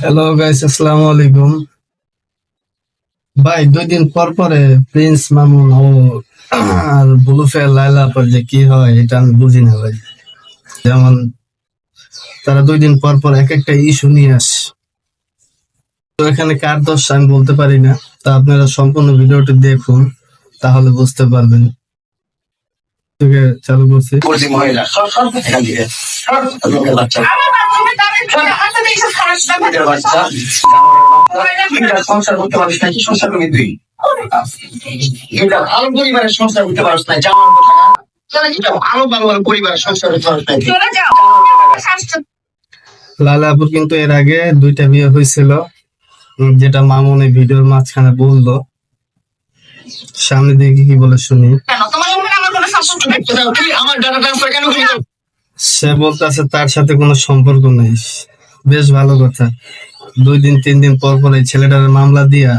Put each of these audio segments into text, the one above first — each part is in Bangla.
হ্যালো গাইস আসসালামু আলাইকুম ভাই, দুই দিন পর পরে প্রিন্স মামুন ও, আর বুলুফে লাইলা পর যে কি হয়, এটা আমি বুঝি না ভাই। যেমন, তারা দুই দিন পর পর এক একটা ইস্যু নিয়ে আস। তো এখানে কার দোষ আমি বলতে পারি না। তা আপনারা সম্পূর্ণ ভিডিওটি দেখুন, তাহলে বুঝতে পারবেন। চালু করছি। মহিলা। সংসার করতে পারিস না কি সংসার করবি তুই? এটা ভালো পরিবারের সংসার করতে পারিস না জামার কথা। এটা ভালো ভালো পরিবারের সংসার করতে পারিস না তুই। লালা আপুর কিন্তু এর আগে দুইটা বিয়ে হয়েছিল যেটা মামুন এই ভিডিওর মাঝখানে বলল। সামনে দিকে কি বলে শুনি। তুই আমার ডাটা ট্রান্সফার কেন সে বলতেছে তার সাথে কোনো সম্পর্ক নেই। বেশ ভালো কথা। দুই দিন, তিন দিন পর পর এই ছেলেটার মামলা দিয়া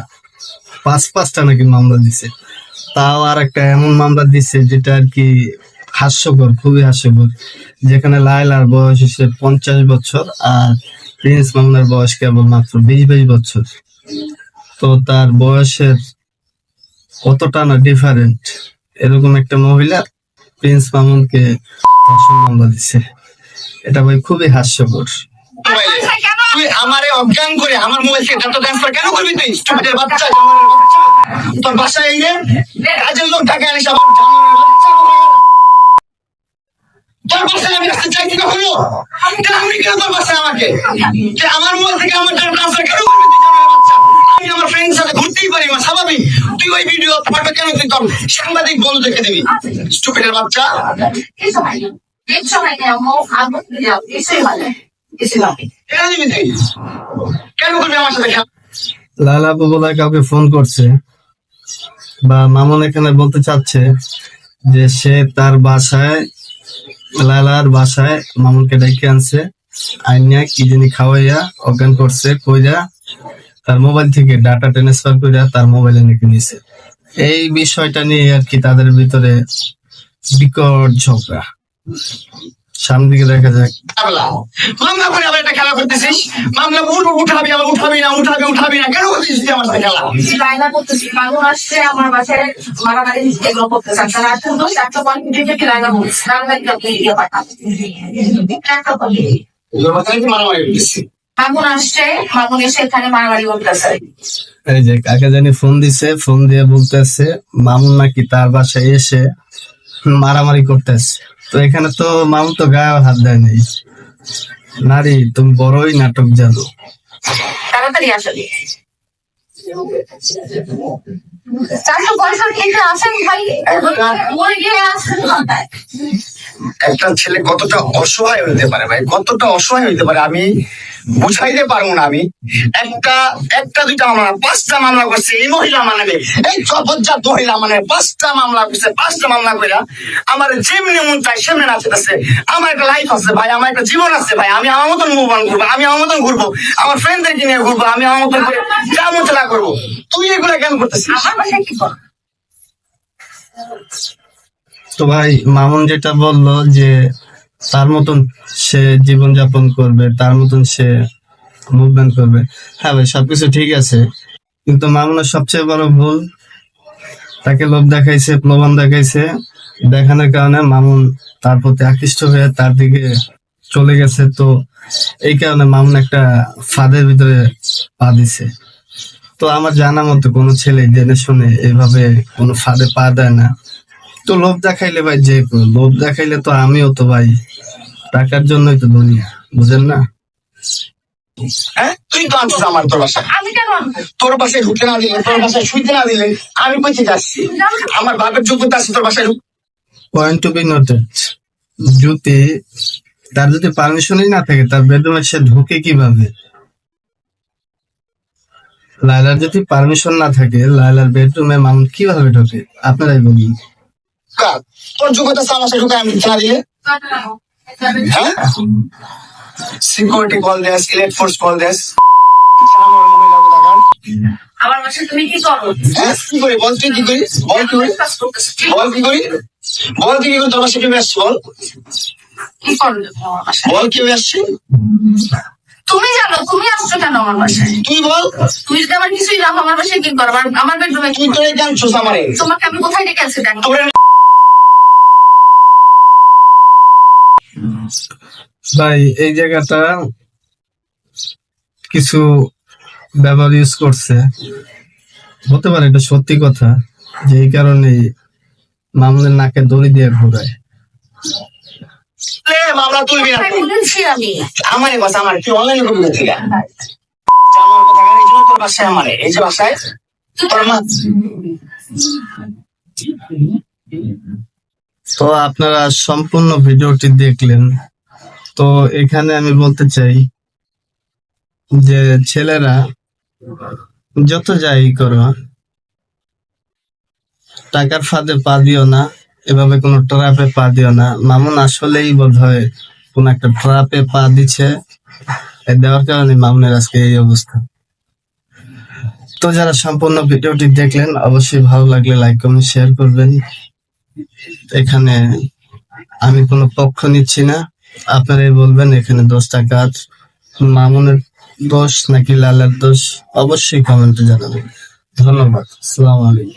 পাঁচ, পাঁচটা নাকি মামলা দিছে। তাও আর একটা এমন মামলা দিছে যেটা আর কি হাস্যকর, খুবই হাস্যকর। যেখানে লাইলার বয়স হচ্ছে পঞ্চাশ বছর আর প্রিন্স মামলার বয়স কেবল মাত্র বিশ, বাইশ বছর। তো তার বয়সের কতটা না ডিফারেন্ট এরকম একটা মহিলা প্রিন্স মামুনকে ধর্ষণ দিছে এটা ভাই খুবই হাস্যকর। আমারে মোবাইল থেকে বাচ্চা? আমার আমি আসতে চাইছি আমি কেন তোর বাসায় আমাকে? আমার মোবাইল থেকে আমার ডাটা ট্রান্সফার কেন জানোয়ারের বাচ্চা আমি আমার ফ্রেন্ড সাথে ঘুরতেই পারি না স্বাভাবিক তুই ওই ভিডিও পাঠা কেন তুই তোর সাংবাদিক বন্ধু দেখে দিবি? স্টুপিডের বাচ্চা। কেন দিবি তুই? কেন করবি আমার সাথে লালা আপু কাউকে ফোন করছে। বা মামুন এখানে বলতে চাচ্ছে যে সে তার বাসায় লালার বাসায় মামুনকে ডেকে আনছে। আইনিয়া কি জানি খাওয়াইয়া অজ্ঞান করছে কইরা তার মোবাইল থেকে ডাটা ট্রান্সফার করে তার মোবাইলে নাকি নিছে এই বিষয়টা নিয়ে আর কি তাদের ভিতরে বিকট ঝগড়া। সামনে দিকে দেখা যাক। মামলা। করে আবার একটা খেলা করতেছিস? মামলা উঠ- উঠাবি আবার উঠাবি না উঠাবি উঠাবি না। কেন করতেছিস আমার খেলা? রান্না করতেছি মানুষ আসছে আমার বাসায় মারামারি এগুলো করতেছে। তারা এখন দোষ একটা পয়েন্ট দিয়ে রান্না বলছে ইয়ে পাঠাবো একটা কি মারামারি করতেছিস? মামুন আসছে মামুন এসে এখানে মারামারি করতেছে। এই যে কাকে জানি ফোন দিছে ফোন দিয়ে বলতেছে মামুন নাকি তার বাসায় এসে মারামারি করতেছে। তো এখানে তো মামুন তো গায়ে হাত দেয় নাই। নারী তুমি বড়ই নাটক জানো। তাড়াতাড়ি আসেন একটা ছেলে কতটা অসহায় হইতে পারে ভাই? কতটা অসহায় হইতে পারে? আমি বুঝাইতে পারব না আমি। একটা একটা দুইটা মামলা পাঁচটা মামলা করছে এই মহিলা মানে এই জবজ্জাত মহিলা মানে পাঁচটা মামলা করছে পাঁচটা মামলা করে আমার যেমনি মন চাই সেমনি নাচতেছে আমার একটা লাইফ আছে ভাই আমার একটা জীবন আছে ভাই আমি আমার মতন মুভ অন করব আমি আমার মতন ঘুরবো আমার ফ্রেন্ডদেরকে নিয়ে ঘুরবো আমি আমার মতন করে যা মন চালা করব। তুই এগুলা কেন করতেছিস? আমার বাসায় কি কর? তো ভাই মামুন যেটা বলল যে তার মতন সে জীবন যাপন করবে, তার মতন সে মুভমেন্ট করবে। হ্যাঁ ভাই, সবকিছু ঠিক আছে। কিন্তু মামুনের সবচেয়ে বড় ভুল, তাকে লোভ দেখাইছে প্রলোভন দেখাইছে। দেখানোর কারণে মামুন তার প্রতি আকৃষ্ট হয়ে তার দিকে চলে গেছে। তো এই কারণে মামুন একটা ফাঁদের ভিতরে পা দিছে। তো আমার জানা মতো কোনো ছেলে জেনে শুনে এইভাবে কোনো ফাঁদে পা দেয় না। তো লোভ দেখাইলে ভাই যে লোভ দেখাইলে তো আমিও তো ভাই টাকার জন্যই তো দুনিয়া বুঝেন না? হ্যাঁ? তুই তো আনছিস আমার তোর বাসায়। আমি কেন তোর বাসায় ঢুকতে না দিলে তোর বাসায় শুইতে না দিলে আমি কোথায় যাচ্ছি। আমার বাপের যোগ্যতা আছে তোর বাসায় পয়েন্ট টু বি নোটেড যদি তার যদি পারমিশনই না থাকে তার বেডরুমে সে ঢুকে কীভাবে? লাইলার যদি পারমিশন না থাকে লাইলার বেডরুমে মামুন কীভাবে ঢোকে? আপনারাই বলুন। কার? তোর যোগ্যতা আমার আমি ঢুকতে না দিলে হ্যাঁ? Security call does force call does. আমার বাসায় তুমি কি করো? হ্যাঁ কি করি? বল তুই কি করিস বল কি করি? কাজ করতেছো ঠিক বল কি করি? বল তুই কি করি? তোর বাসায় কেউ আসছে বল? কি করো আমার বাসায়? বল কেউ আসছে তুমি জানো তুমি আসছো কেন আমার বাসায়? তুই বল। তুমি যদি আমার কিছুই না আমার বাসায় কি করো আমার- বেডরুমে কি তুই তোরে জানছিস আমারে। তোমাকে আমি কোথায় ডেকে আছি দেখো ভাই এই জায়গাটা কিছু ব্যবহার ইউজ করছে। হতে পারে এটা সত্যি কথা যে এই কারণেই মামুনের নাকে দড়ি দিয়ে ঘোরায়। মামলা তুলবি না আমারে আমার। তুই অনলাইনে আমার কথা এই জন্য তোর বাসায় আমারে। এই যে বাসায় তোর মা তো আপনারা সম্পূর্ণ ভিডিওটি দেখলেন। তো এখানে আমি বলতে চাই যে ছেলেরা যত যাই করো, টাকার ফাঁদে পা দিও না, এভাবে কোনো ট্রাপে পা দিও না। মামুন আসলেই বোধ হয় কোন একটা ট্রাপে পা দিচ্ছে। দেওয়ার কারণে মামুনের আজকে এই অবস্থা। তো যারা সম্পূর্ণ ভিডিওটি দেখলেন, অবশ্যই ভালো লাগলে লাইক কমেন্ট শেয়ার করবেন। এখানে আমি কোনো পক্ষ নিচ্ছি না। আপনারাই বলবেন, এখানে দোষটা কাজ মামুনের দোষ নাকি লালের দোষ? অবশ্যই কমেন্টে জানাবেন। ধন্যবাদ। সালাম আলাইকুম।